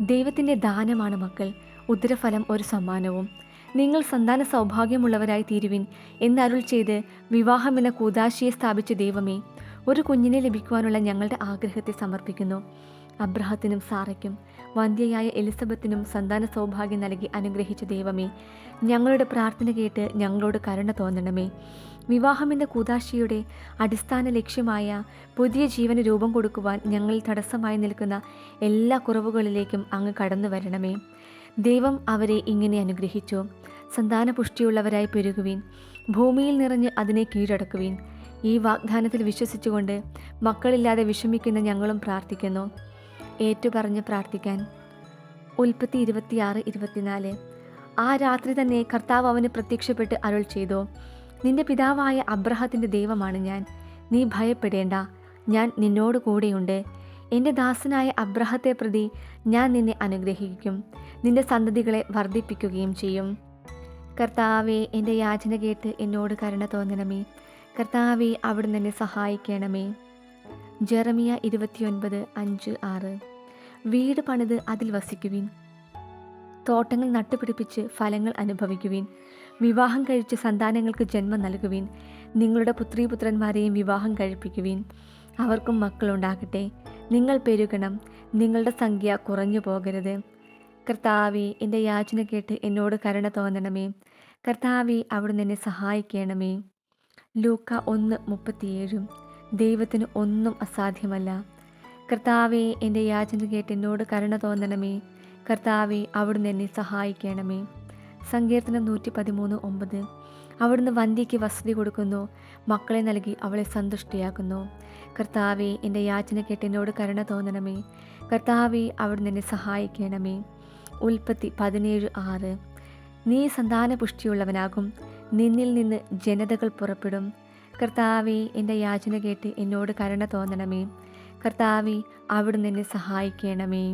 ദൈവത്തിന്റെ ദാനമാണ് മക്കൾ. ഉദരഫലം ഒരു സമ്മാനവും. നിങ്ങൾ സന്താന സൗഭാഗ്യമുള്ളവരായി തീരുവിൻ എന്നരുൾ ചെയ്ത് വിവാഹം എന്ന കൂതാശിയെ സ്ഥാപിച്ച ദൈവമേ ഒരു കുഞ്ഞിനെ ലഭിക്കുവാനുള്ള ഞങ്ങളുടെ ആഗ്രഹത്തെ സമർപ്പിക്കുന്നു. അബ്രഹത്തിനും സാറയ്ക്കും വന്ധ്യയായ എലിസബത്തിനും സന്താന സൗഭാഗ്യം നൽകി അനുഗ്രഹിച്ച ദൈവമേ ഞങ്ങളുടെ പ്രാർത്ഥന കേട്ട് ഞങ്ങളോട് കരുണ തോന്നണമേ. വിവാഹമെന്ന കൂതാശിയുടെ അടിസ്ഥാന ലക്ഷ്യമായ പുതിയ ജീവന് രൂപം കൊടുക്കുവാൻ ഞങ്ങളിൽ തടസ്സമായി നിൽക്കുന്ന എല്ലാ കുറവുകളിലേക്കും അങ്ങ് കടന്നു വരണമേ. ദൈവം അവരെ ഇങ്ങനെ അനുഗ്രഹിച്ചു. സന്താന പുഷ്ടിയുള്ളവരായി പെരുകുവീൻ. ഭൂമിയിൽ നിറഞ്ഞ് അതിനെ കീഴടക്കുവീൻ. ഈ വാഗ്ദാനത്തിൽ വിശ്വസിച്ചുകൊണ്ട് മക്കളില്ലാതെ വിഷമിക്കുന്ന ഞങ്ങളും പ്രാർത്ഥിക്കുന്നു. ഏറ്റുപറഞ്ഞ് പ്രാർത്ഥിക്കാൻ. ഉൽപ്പത്തി ഇരുപത്തിയാറ് ഇരുപത്തിനാല്. ആ രാത്രി തന്നെ കർത്താവ് അവന് പ്രത്യക്ഷപ്പെട്ട് അരുൾ ചെയ്തു. നിന്റെ പിതാവായ അബ്രഹത്തിന്റെ ദൈവമാണ് ഞാൻ. നീ ഭയപ്പെടേണ്ട. ഞാൻ നിന്നോട് കൂടെയുണ്ട്. എന്റെ ദാസനായ അബ്രഹത്തെ പ്രതി ഞാൻ നിന്നെ അനുഗ്രഹിക്കും. നിന്റെ സന്തതികളെ വർദ്ധിപ്പിക്കുകയും ചെയ്യും. കർത്താവെ എന്റെ യാചന കേട്ട് എന്നോട് കരുണ തോന്നണമേ. കർത്താവെ അവിടുന്ന് എന്നെ സഹായിക്കണമേ. ജെറമിയ ഇരുപത്തിയൊൻപത് അഞ്ച് ആറ്. വീട് പണിത് അതിൽ വസിക്കുവിൻ. തോട്ടങ്ങൾ നട്ടുപിടിപ്പിച്ച് ഫലങ്ങൾ അനുഭവിക്കുവിൻ. വിവാഹം കഴിച്ച് സന്താനങ്ങൾക്ക് ജന്മം നൽകുവിൻ. നിങ്ങളുടെ പുത്രീപുത്രന്മാരെയും വിവാഹം കഴിപ്പിക്കുവിൻ. അവർക്കും മക്കളുണ്ടാകട്ടെ. നിങ്ങൾ പെരുകണം. നിങ്ങളുടെ സംഖ്യ കുറഞ്ഞു പോകരുത്. കർത്താവെ എന്റെ യാചന കേട്ട് എന്നോട് കരുണ തോന്നണമേ. കർത്താവെ അവിടുന്ന് എന്നെ സഹായിക്കണമേ. ലൂക്ക ഒന്ന് മുപ്പത്തിയേഴും. ദൈവത്തിന് ഒന്നും അസാധ്യമല്ല. കർത്താവെ എന്റെ യാചന കേട്ട് എന്നോട് കരുണ തോന്നണമേ. കർത്താവെ അവിടുന്ന് എന്നെ സഹായിക്കണമേ. സങ്കീർത്തനം നൂറ്റി പതിമൂന്ന് ഒമ്പത്. അവിടുന്ന് വന്ധ്യയ്ക്ക് വസതി കൊടുക്കുന്നു. മക്കളെ നൽകി അവളെ സന്തുഷ്ടിയാക്കുന്നു. കർത്താവെ എന്റെ യാചന കേട്ട് എന്നോട് കരുണ തോന്നണമേ. കർത്താവെ അവിടുന്ന് എന്നെ സഹായിക്കണമേ. ഉൽപ്പത്തി പതിനേഴ് ആറ്. നീ സന്താന പുഷ്ടിയുള്ളവനാകും നിന്നിൽ നിന്ന് ജനതകൾ പുറപ്പെടും. കർത്താവെ എന്റെ യാചന കേട്ട് എന്നോട് കരുണ തോന്നണമേ. കർത്താവെ അവിടുന്ന് എന്നെ സഹായിക്കണമേ.